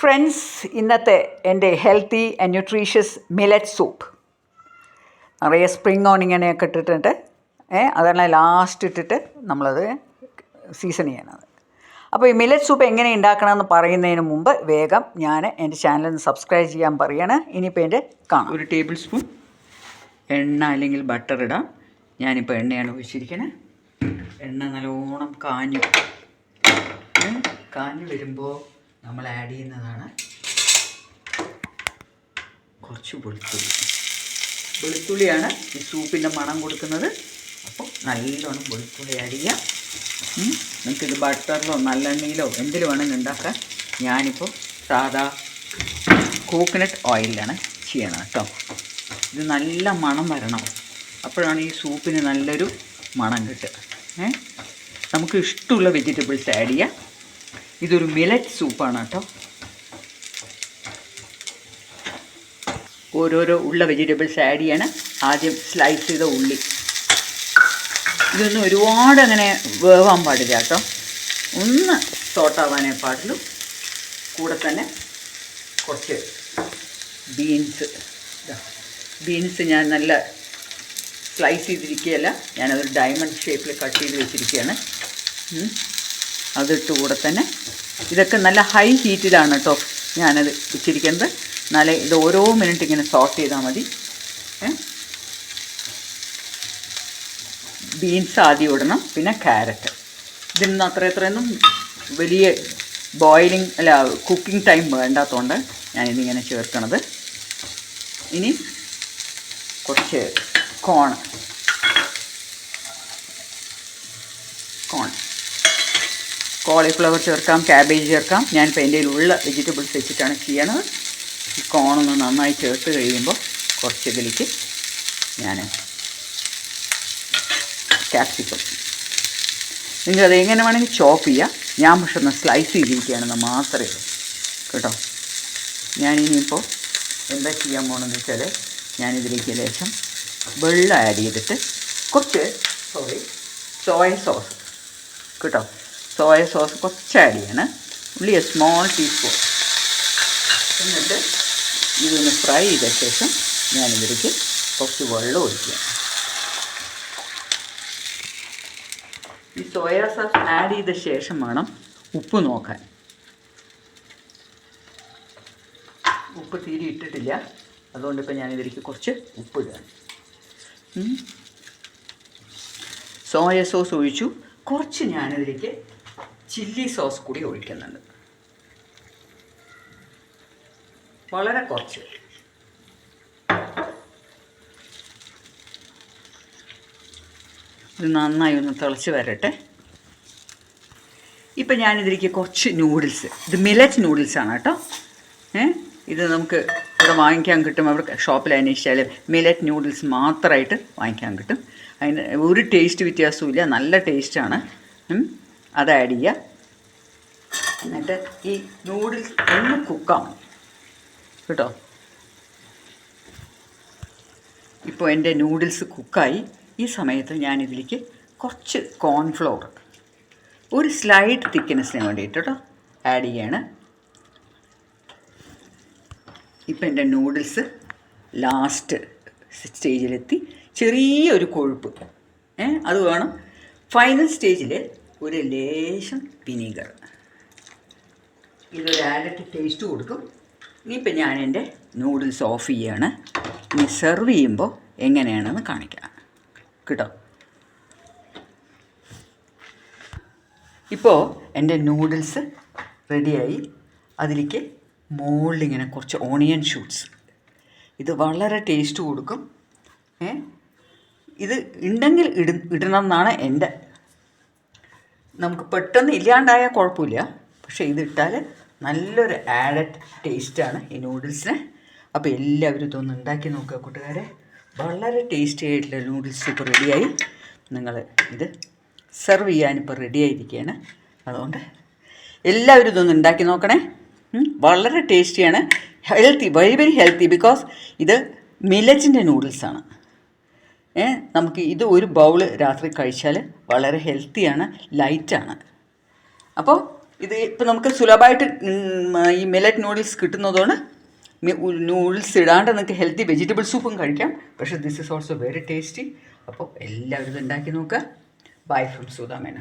Friends ഇന്നത്തെ എന്റെ healthy and nutritious millet soup. നിറയെ സ്പ്രിങ് ഓണിങ്ങനെയൊക്കെ ഇട്ടിട്ടുണ്ട്. ഏ അതാണ് ലാസ്റ്റ് ഇട്ടിട്ട് നമ്മളത് സീസൺ ചെയ്യണത് അപ്പോൾ ഈ മിലറ്റ് സൂപ്പ് എങ്ങനെ ഉണ്ടാക്കണമെന്ന് പറയുന്നതിന് മുമ്പ് വേഗം ഞാൻ എന്റെ ചാനൽ സബ്സ്ക്രൈബ് ചെയ്യാൻ പറയാണ്. ഇനിയിപ്പോൾ എന്റെ കാണാം. ഒരു ടേബിൾ സ്പൂൺ എണ്ണ അല്ലെങ്കിൽ ബട്ടർ ഇടാം. ഞാനിപ്പോൾ എണ്ണയാണ് ഒഴിച്ചിരിക്കുന്നത് എണ്ണ നല്ലോണം കാഞ്ഞു. കാഞ്ഞു വരുമ്പോൾ നമ്മൾ ആഡ് ചെയ്യുന്നതാണ് കുറച്ച് വെളുത്തുള്ളി. വെളുത്തുള്ളിയാണ് ഈ സൂപ്പിന്റെ മണം കൊടുക്കുന്നത്. അപ്പോൾ നല്ലോണം വെളുത്തുള്ളി ആഡ് ചെയ്യാം. നിങ്ങൾക്കിത് ബട്ടറിലോ നല്ലെണ്ണയിലോ എന്തിൽ വേണമെങ്കിൽ ഉണ്ടാക്കാം. ഞാനിപ്പോൾ സാധാ കോക്കനട്ട് ഓയിലാണ് ചെയ്യണം കേട്ടോ. ഇത് നല്ല മണം വരണം. അപ്പോഴാണ് ഈ സൂപ്പിന് നല്ലൊരു മണം കിട്ടുക. ഏ? നമുക്ക് ഇഷ്ടമുള്ള വെജിറ്റബിൾസ് ആഡ് ചെയ്യാം. ഇതൊരു മിലറ്റ് സൂപ്പാണ് കേട്ടോ. ഓരോരോ ഉള്ള വെജിറ്റബിൾസ് ആഡ് ചെയ്യണം. ആദ്യം സ്ലൈസ് ചെയ്ത ഉള്ളി. ഇതൊന്നും ഒരുപാട് അങ്ങനെ വേവാൻ പാടില്ല കേട്ടോ. ഒന്ന് സോട്ടാവാനേ പാടുള്ളൂ. കൂടെ തന്നെ കുറച്ച് ബീൻസ് ബീൻസ് ഞാൻ നല്ല സ്ലൈസ് ചെയ്തിരിക്കുകയല്ല. ഞാനതൊരു ഡയമണ്ട് ഷേപ്പിൽ കട്ട് ചെയ്ത് വെച്ചിരിക്കുകയാണ്. അതിട്ട് കൂടെ തന്നെ ഇതൊക്കെ നല്ല ഹൈ ഹീറ്റിലാണ് കേട്ടോ ഞാനത് വെച്ചിരിക്കുന്നത്. എന്നാലേ ഇത് ഓരോ മിനിറ്റ് ഇങ്ങനെ സോട്ട് ചെയ്താൽ മതി. ബീൻസ് ആദ്യം ഇടണം പിന്നെ ക്യാരറ്റ് ഇതിന് അത്ര എത്രയൊന്നും വലിയ ബോയിലിംഗ് അല്ല കുക്കിംഗ് ടൈം വേണ്ടാത്തതുകൊണ്ട് ഞാനിതിങ്ങനെ ചേർക്കണത്. ഇനി കുറച്ച് കോൺ കോളിഫ്ലവർ ചേർക്കാം ക്യാബേജ് ചേർക്കാം. ഞാനിപ്പോൾ എന്റെ ഉള്ള വെജിറ്റബിൾസ് വെച്ചിട്ടാണ് ചെയ്യണത് ഈ കോണൊന്ന് നന്നായി ചേർത്ത് കഴിയുമ്പോൾ കുറച്ച് ഇതിലേക്ക് ഞാൻ ക്യാപ്സിക്കം നിങ്ങളത് എങ്ങനെ വേണമെങ്കിൽ ചോപ്പ് ചെയ്യാം. ഞാൻ പക്ഷെ ഒന്ന് സ്ലൈസ് ചെയ്തിരിക്കുകയാണെന്ന് മാത്രമേ ഉള്ളൂ. കേട്ടോ? ഞാനിനിയിപ്പോൾ എന്താ ചെയ്യാൻ പോകണമെന്ന് വെച്ചാൽ ഞാനിതിലേക്ക് ലേശം വെള്ളം ആഡ് ചെയ്തിട്ട് കുറച്ച് സോറി സോയ സോസ് കേട്ടോ? സോയ സോസ് കുറച്ച് ആഡ് ചെയ്യണം ഉള്ളി സ്മോൾ ടീസ്പൂൺ എന്നിട്ട് ഇതൊന്ന് ഫ്രൈ ചെയ്ത ശേഷം ഞാനിതിലേക്ക് കുറച്ച് വെള്ളം ഒഴിക്കുക ഈ സോയ സോസ് ആഡ് ചെയ്ത ശേഷം വേണം ഉപ്പ് നോക്കാൻ. ഉപ്പ് തീരെ ഇട്ടിട്ടില്ല. അതുകൊണ്ട് ഇപ്പം ഞാനിതിലേക്ക് കുറച്ച് ഉപ്പ് ഇടാം. സോയ സോസ് ഒഴിച്ചു. കുറച്ച് ഞാനിതിലേക്ക് ചില്ലി സോസ് കൂടി ഒഴിക്കുന്നുണ്ട്. വളരെ കുറച്ച്. ഇത് നന്നായി ഒന്ന് തിളച്ച് വരട്ടെ. ഇപ്പം ഞാനിതിലേക്ക് കുറച്ച് നൂഡിൽസ് ഇത് മിലറ്റ് നൂഡിൽസാണ് കേട്ടോ. ഏ ഇത് നമുക്ക് ഇവിടെ വാങ്ങിക്കാൻ കിട്ടും. അവിടെ ഷോപ്പിൽ അന്വേഷിച്ചാൽ മിലറ്റ് നൂഡിൽസ് മാത്രമായിട്ട് വാങ്ങിക്കാൻ കിട്ടും. അതിന് ഒരു ടേസ്റ്റ് വ്യത്യാസവും ഇല്ല നല്ല ടേസ്റ്റാണ്. അത് ആഡ് ചെയ്യുക. എന്നിട്ട് ഈ നൂഡിൽസ് ഒന്ന് കുക്കാവും കേട്ടോ? ഇപ്പോൾ എന്റെ നൂഡിൽസ് കുക്കായി ഈ സമയത്ത് ഞാനിതിലേക്ക് കുറച്ച് കോൺഫ്ലോർ ഒരു സ്ലൈഡ് തിക്നെസ്സിന് വേണ്ടിയിട്ട് കേട്ടോ ആഡ് ചെയ്യാണ്. ഇപ്പം എന്റെ നൂഡിൽസ് ലാസ്റ്റ് സ്റ്റേജിലെത്തി ചെറിയൊരു കൊഴുപ്പ്. ഏ അത് വേണം. ഫൈനൽ സ്റ്റേജിൽ ഒരു ലേശം വിനീഗർ. ഇതൊരു ആഡറ്റ് ടേസ്റ്റ് കൊടുക്കും. ഇനിയിപ്പോൾ ഞാൻ എന്റെ നൂഡിൽസ് ഓഫ് ചെയ്യാണ്. ഇനി സെർവ് ചെയ്യുമ്പോൾ എങ്ങനെയാണെന്ന് കാണിക്കാം. കേട്ടോ? ഇപ്പോൾ എന്റെ നൂഡിൽസ് റെഡിയായി അതിലേക്ക് മുകളിൽ ഇങ്ങനെ കുറച്ച് ഓണിയൻ ഷൂട്ട്സ് ഇത് വളരെ ടേസ്റ്റ് കൊടുക്കും. ഇത് ഉണ്ടെങ്കിൽ ഇട ഇടണം എന്നാണ് എന്റെ നമുക്ക് പെട്ടെന്ന് ഇല്ലാണ്ടായാൽ കുഴപ്പമില്ല. പക്ഷേ ഇതിട്ടാൽ നല്ലൊരു ആഡഡ് ടേസ്റ്റാണ് ഈ നൂഡിൽസിന് അപ്പോൾ എല്ലാവരും ഇതൊന്ന് ഉണ്ടാക്കി നോക്കുക കൂട്ടുകാരെ. വളരെ ടേസ്റ്റി ആയിട്ടുള്ള നൂഡിൽസ് ഇപ്പോൾ റെഡിയായി നിങ്ങൾ ഇത് സെർവ് ചെയ്യാനിപ്പോൾ റെഡി ആയിരിക്കുകയാണ് അതുകൊണ്ട് എല്ലാവരും ഇതൊന്ന് ഉണ്ടാക്കി നോക്കണേ. വളരെ ടേസ്റ്റിയാണ് healthy very very healthy because ഇത് മിലറ്റിന്റെ നൂഡിൽസാണ് നമുക്ക് ഇത് ഒരു ബൗൾ രാത്രി കഴിച്ചാൽ വളരെ ഹെൽത്തിയാണ് ലൈറ്റാണ് അപ്പോൾ ഇത് ഇപ്പം നമുക്ക് സുലഭമായിട്ട് ഈ മിലറ്റ് നൂഡിൽസ് കിട്ടുന്നതുകൊണ്ട് നൂഡിൽസ് ഇടാണ്ട് നിങ്ങൾക്ക് ഹെൽത്തി വെജിറ്റബിൾ സൂപ്പും കഴിക്കാം. പക്ഷേ this is also very tasty അപ്പോൾ എല്ലാവരും ഇത് ഉണ്ടാക്കി നോക്കുക. Bye from സുധാമേന